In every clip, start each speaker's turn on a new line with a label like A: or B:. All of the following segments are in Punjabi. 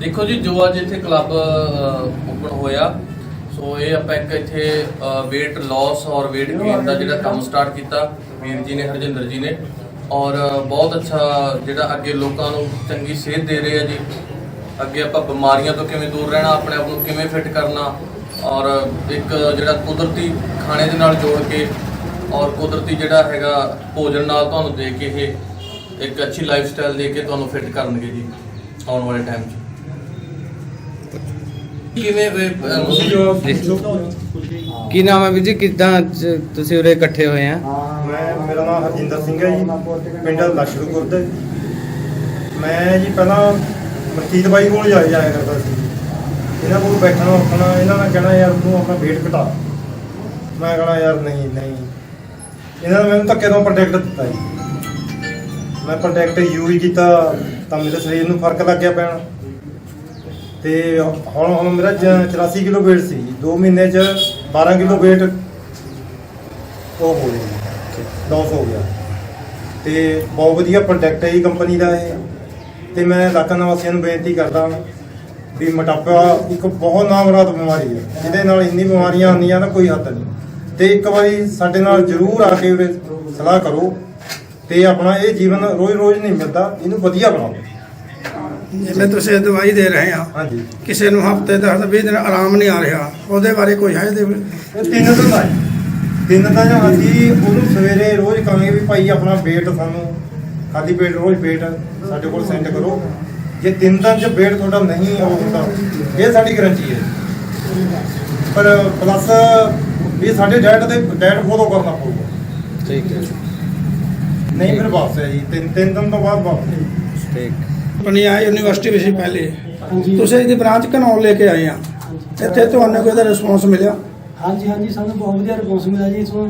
A: ਦੇਖੋ ਜੀ ਜੋ ਅੱਜ ਇੱਥੇ ਕਲੱਬ ਓਪਨ ਹੋਇਆ ਸੋ ਇਹ ਆਪਾਂ ਇੱਕ ਇੱਥੇ weight loss ਔਰ weight gain ਦਾ ਜਿਹੜਾ ਕੰਮ ਸਟਾਰਟ ਕੀਤਾ, ਵੀਰ ਜੀ ਨੇ, ਹਰਜਿੰਦਰ ਜੀ ਨੇ। ਔਰ ਬਹੁਤ ਅੱਛਾ ਜਿਹੜਾ ਅੱਗੇ ਲੋਕਾਂ ਨੂੰ ਚੰਗੀ ਸਿਹਤ ਦੇ ਰਹੇ ਆ ਜੀ। ਅੱਗੇ ਆਪਾਂ ਬਿਮਾਰੀਆਂ ਤੋਂ ਕਿਵੇਂ ਦੂਰ ਰਹਿਣਾ, ਆਪਣੇ ਆਪ ਨੂੰ ਕਿਵੇਂ ਫਿੱਟ ਕਰਨਾ, ਔਰ ਇੱਕ ਜਿਹੜਾ ਕੁਦਰਤੀ ਖਾਣੇ ਦੇ ਨਾਲ ਜੋੜ ਕੇ, ਔਰ ਕੁਦਰਤੀ ਜਿਹੜਾ ਹੈਗਾ ਭੋਜਨ ਨਾਲ ਤੁਹਾਨੂੰ ਦੇ ਕੇ ਇਹ ਇੱਕ ਅੱਛੀ ਲਾਈਫ ਸਟਾਈਲ ਦੇ ਕੇ ਤੁਹਾਨੂੰ ਫਿੱਟ ਕਰਨਗੇ ਜੀ, ਆਉਣ ਵਾਲੇ ਟਾਈਮ 'ਚ। ਕਿਵੇਂ ਵੇ- ਅਹ
B: ਕੀ ਨਾਮ ਹੈ ਵੀਰ ਜੀ? ਕਿੱਦਾਂ ਤੁਸੀਂ ਉਰੇ ਇਕੱਠੇ ਹੋਏ ਆ?
C: ਮੈਂ ਮੇਰਾ ਨਾਮ ਹਰਜਿੰਦਰ ਸਿੰਘ ਹੈ ਜੀ ਪਿੰਡ ਲਸ਼ਕਰਪੁਰ ਦਾ। ਮੈਂ ਜੀ ਪਹਿਲਾਂ ਮਰਕੀਤ ਬਾਈ ਕੋਲ ਜਾਇਆ ਜਾਇਆ ਕਰਦਾ ਸੀ। ਇਹਨਾਂ ਕੋਲ ਬੈਠਣਾ ਉੱਠਣਾ ਇਹਨਾਂ ਨੇ ਕਹਿਣਾ ਯਾਰ ਤੂੰ ਆਪਣਾ weight ਘਟਾ। ਮੈਂ ਕਹਣਾ ਯਾਰ ਨਹੀਂ ਨਹੀਂ। ਇਹਨਾਂ ਨੇ ਮੈਨੂੰ ਧੱਕੇ ਤੋਂ ਪ੍ਰੋਡਕਟ ਦਿੱਤਾ ਜੀ। ਮੈਂ ਪ੍ਰੋਡਕਟ ਯੂਜ਼ ਕੀਤਾ ਤਾਂ ਮੇਰੇ ਸਰੀਰ ਨੂੰ ਫ਼ਰਕ ਲੱਗ ਗਿਆ ਪੈਣ। ਤੇ ਹੁਣ ਹੁਣ ਮੇਰਾ ਜ- 84 ਕਿਲੋ weight ਸੀ 2 ਮਹੀਨੇ ਚ 12 ਕਿਲੋ weight ਉਹ ਹੋ ਗਿਆ ਲਾਸ ਹੋ ਗਿਆ। ਤੇ ਬਹੁਤ ਵਧੀਆ ਪ੍ਰੋਡਕਟ ਹੈ ਜੀ ਕੰਪਨੀ ਦਾ ਇਹ। ਤੇ ਮੈਂ ਇਲਾਕਾ ਨਿਵਾਸੀਆਂ ਨੂੰ ਬੇਨਤੀ ਕਰਦਾ ਵੀ ਮੋਟਾਪਾ ਇੱਕ ਬਹੁਤ ਨਾਮਰਾਤ ਬਿਮਾਰੀ ਹੈ। ਜਿਹਦੇ ਨਾਲ ਇੰਨੀ ਬਿਮਾਰੀਆਂ ਆਉਂਦੀਆਂ ਨਾ ਕੋਈ ਹੱਦ ਨਹੀਂ। ਤੇ ਇੱਕ ਵਾਰੀ ਸਾਡੇ ਨਾਲ ਜ਼ਰੂਰ ਆ ਕੇ ਉਰੇ ਸਲਾਹ ਕਰੋ। ਤੇ ਆਪਣਾ ਇਹ ਜੀਵਨ ਰੋਜ਼-ਰੋਜ਼ ਨਹੀਂ ਮਿਲਦਾ। ਇਹਨੂੰ ਵਧੀਆ ਬਣਾਓ।
D: ਜਿਵੇਂ ਤੁਸੀਂ ਦਵਾਈ ਦੇ ਰਹੇ ਆ
C: ਹਾਂਜੀ।
D: ਕਿਸੇ ਨੂੰ ਹਫ਼ਤੇ 10 20 ਦਿਨ ਆਰਾਮ ਨਹੀਂ ਆ ਰਿਹਾ। ਉਹਦੇ ਬਾਰੇ ਕੋਈ ਹੈ ਦੇ
C: ਇਹ ਤਿੰਨ ਦਿਨ ਦਾ ਹੈ। ਤਿੰਨ ਦਿਨ ਦਾ ਅਸੀਂ ਉਹਨੂੰ ਸਵੇਰੇ ਰੋਜ਼ ਕਹਾਂਗੇ ਵੀ ਭਾਈ ਆਪਣਾ weight ਸਾਨੂੰ ਖਾਲੀ ਪੇਟ ਰੋਜ਼ weight ਸਾਡੇ ਕੋਲ ਸੈਂਡ ਕਰੋ। ਜੇ ਤਿੰਨ ਦਿਨ ਚ weight ਤੁਹਾਡਾ ਨਹੀਂ ਆਉਂਦਾ ਇਹ ਸਾਡੀ ਗਰੰਟੀ ਹੈ। ਪਰ ਪਲੱਸ ਵੀ ਸਾਡੇ ਡਾਈਟ ਦੇ ਡਾਈਟ ਫੋਲੋ ਕਰਨਾ ਪਊਗਾ।
B: ਠੀਕ ਹੈ।
C: ਨਹੀਂ ਫਿਰ ਵਾਪਸ ਹੈ ਜੀ। ਤਿੰਨ ਤਿੰਨ ਦਿਨ ਤੋਂ ਬਾਅਦ ਵਾਪਸ ਹੈ ਜੀ।
B: ਠੀਕ।
D: ਆਪਣੀ ਆ ਯੂਨੀਵਰਸਿਟੀ ਵਿੱਚ ਸੀ ਪਹਿਲੇ। ਤੁਸੀਂ ਇਹਦੀ ਬ੍ਰਾਂਚ ਘਨੌਰ ਲੈ ਕੇ ਆਏ ਆ। ਇੱਥੇ ਤੁਹਾਨੂੰ ਕੋਈ ਦਾ ਰਿਸਪੌਂਸ ਮਿਲਿਆ?
E: ਹਾਂਜੀ ਹਾਂਜੀ ਸਾਨੂੰ ਬਹੁਤ ਵਧੀਆ ਰਿਸਪੌਂਸ ਮਿਲਿਆ ਜੀ। ਇਸੋਂ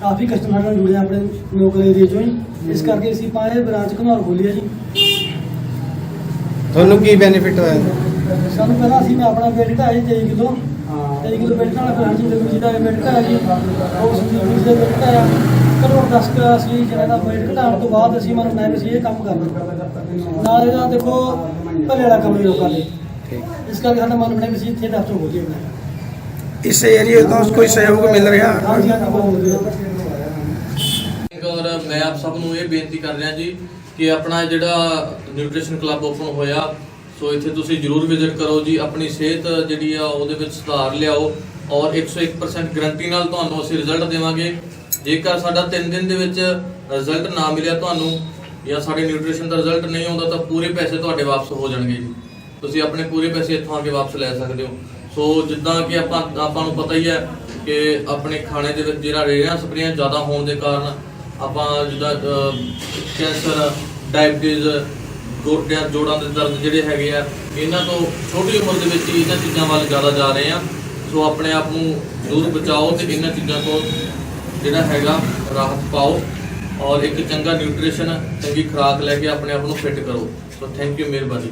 E: ਕਾਫੀ ਕਸਟਮਰ ਨਾਲ ਜੁੜੇ ਆਪਣੇ ਲੋਕਲ ਏਰੀਆ ਚੋਂ ਹੀ। ਇਸ ਕਰਕੇ ਅਸੀਂ ਪਾਏ ਬ੍ਰਾਂਚ ਘਨੌਰ ਖੋਲੀ ਹੈ ਜੀ।
B: ਤੁਹਾਨੂੰ ਕੀ ਬੈਨੀਫਿਟ ਹੋਇਆ?
E: ਸਾਨੂੰ ਪਹਿਲਾਂ ਅਸੀਂ ਮੈਂ ਆਪਣਾ weight ਘਟਾਇਆ ਜੀ 23 ਕਿਲੋ 23 ਕਿਲੋ weight ਨਾਲ ਫਿਰ ਹਾਂਜੀ ਜੀ ਦਾ weight ਘਟਾਇਆ ਜੀ ਉਹ ਸੰਦੀਪ ਜੀ ਦਾ weight ਘਟਾਇਆ ਕਰੋ 10 ਕਿਲੋ ਅਸੀਂ ਜਿਹੜਾ ਦਾ weight ਘਟਾਉਣ ਤੋਂ ਬਾਅਦ ਅਸੀਂ ਮਨ ਮੈਂ ਅਸੀਂ ਇਹ ਕੰਮ ਕਰਨਾ ਨਾਲ ਇਹਦਾ ਦੇਖੋ ਭਲੇ ਵਾਲਾ ਕੰਮ ਹੀ ਲੋਕਾਂ ਦੇ ਇਸ ਕਰਕੇ ਸਾਡਾ ਮਨ ਬਣਿਆ ਕਿ ਅਸੀਂ ਇੱਥੇ ਦਫ਼ਤਰ ਖੋਲੀਏ ਆਪਣਾ।
D: ਇਸ ਏਰੀਏ ਤੋਂ ਕੋਈ ਸਹਿਯੋਗ ਮਿਲ ਰਿਹਾ?
E: ਹਾਂਜੀ ਵਧੀਆ।
A: ਔਰ ਮੈਂ ਆਪ ਸਭ ਨੂੰ ਇਹ ਬੇਨਤੀ ਕਰ ਰਿਹਾ ਜੀ ਕਿ ਆਪਣਾ ਜਿਹੜਾ ਨਿਊਟ੍ਰੀਸ਼ਨ ਕਲੱਬ ਓਪਨ ਹੋਇਆ ਸੋ ਇੱਥੇ ਤੁਸੀਂ ਜਰੂਰ ਵਿਜ਼ਿਟ ਕਰੋ ਜੀ, ਆਪਣੀ ਸਿਹਤ ਜਿਹੜੀ ਆ ਉਹਦੇ ਵਿੱਚ ਸੁਧਾਰ ਲਿਆਓ ਔਰ 101% ਗਰੰਟੀ ਨਾਲ ਤੁਹਾਨੂੰ ਅਸੀਂ ਰਿਜ਼ਲਟ ਦੇਵਾਂਗੇ। ਜੇਕਰ ਸਾਡਾ 3 ਦਿਨ ਦੇ ਵਿੱਚ ਰਿਜ਼ਲਟ ਨਾ ਮਿਲਿਆ ਤੁਹਾਨੂੰ ਜਾਂ ਸਾਡੇ ਨਿਊਟ੍ਰੀਸ਼ਨ ਦਾ ਰਿਜ਼ਲਟ ਨਹੀਂ ਆਉਂਦਾ ਤਾਂ ਪੂਰੇ ਪੈਸੇ ਤੁਹਾਡੇ ਵਾਪਸ ਹੋ ਜਾਣਗੇ ਜੀ। ਤੁਸੀਂ ਆਪਣੇ ਪੂਰੇ ਪੈਸੇ ਇੱਥੋਂ ਆ ਕੇ ਵਾਪਸ ਲੈ ਸਕਦੇ ਹੋ। ਸੋ ਜਿੱਦਾਂ ਕਿ ਆਪਾਂ ਆਪਾਂ ਨੂੰ ਪਤਾ ਹੀ ਹੈ ਕਿ ਆਪਣੇ ਖਾਣੇ ਦੇ ਵਿੱਚ ਜਿਹੜਾ ਰੇਹਾਂ ਸਪਰੇਆਂ ਜ਼ਿਆਦਾ ਹੋਣ ਦੇ ਕਾਰਨ ਆਪਾਂ ਜਿੱਦਾਂ ਕੈਂਸਰ ਡਾਇਬਟੀਜ਼ ਗੋਡਿਆਂ, ਜੋੜਾਂ ਦੇ ਦਰਦ ਜਿਹੜੇ ਹੈਗੇ ਆ, ਇਹਨਾਂ ਤੋਂ ਛੋਟੀ ਉਮਰ ਦੇ ਵਿੱਚ ਹੀ ਇਹਨਾਂ ਚੀਜ਼ਾਂ ਵੱਲ ਜ਼ਿਆਦਾ ਜਾ ਰਹੇ ਆ। ਸੋ ਆਪਣੇ ਆਪ ਨੂੰ ਜ਼ਰੂਰ ਬਚਾਓ ਤੇ ਇਹਨਾਂ ਚੀਜ਼ਾਂ ਤੋਂ ਜਿਹੜਾ ਹੈਗਾ ਰਾਹਤ ਪਾਓ ਔਰ ਇੱਕ ਚੰਗਾ ਨਿਊਟ੍ਰੀਸ਼ਨ ਚੰਗੀ ਖੁਰਾਕ ਲੈ ਕੇ ਆਪਣੇ ਆਪ ਨੂੰ ਫਿੱਟ ਕਰੋ। ਸੋ ਥੈਂਕ ਯੂ ਮਿਹਰਬਾਨੀ।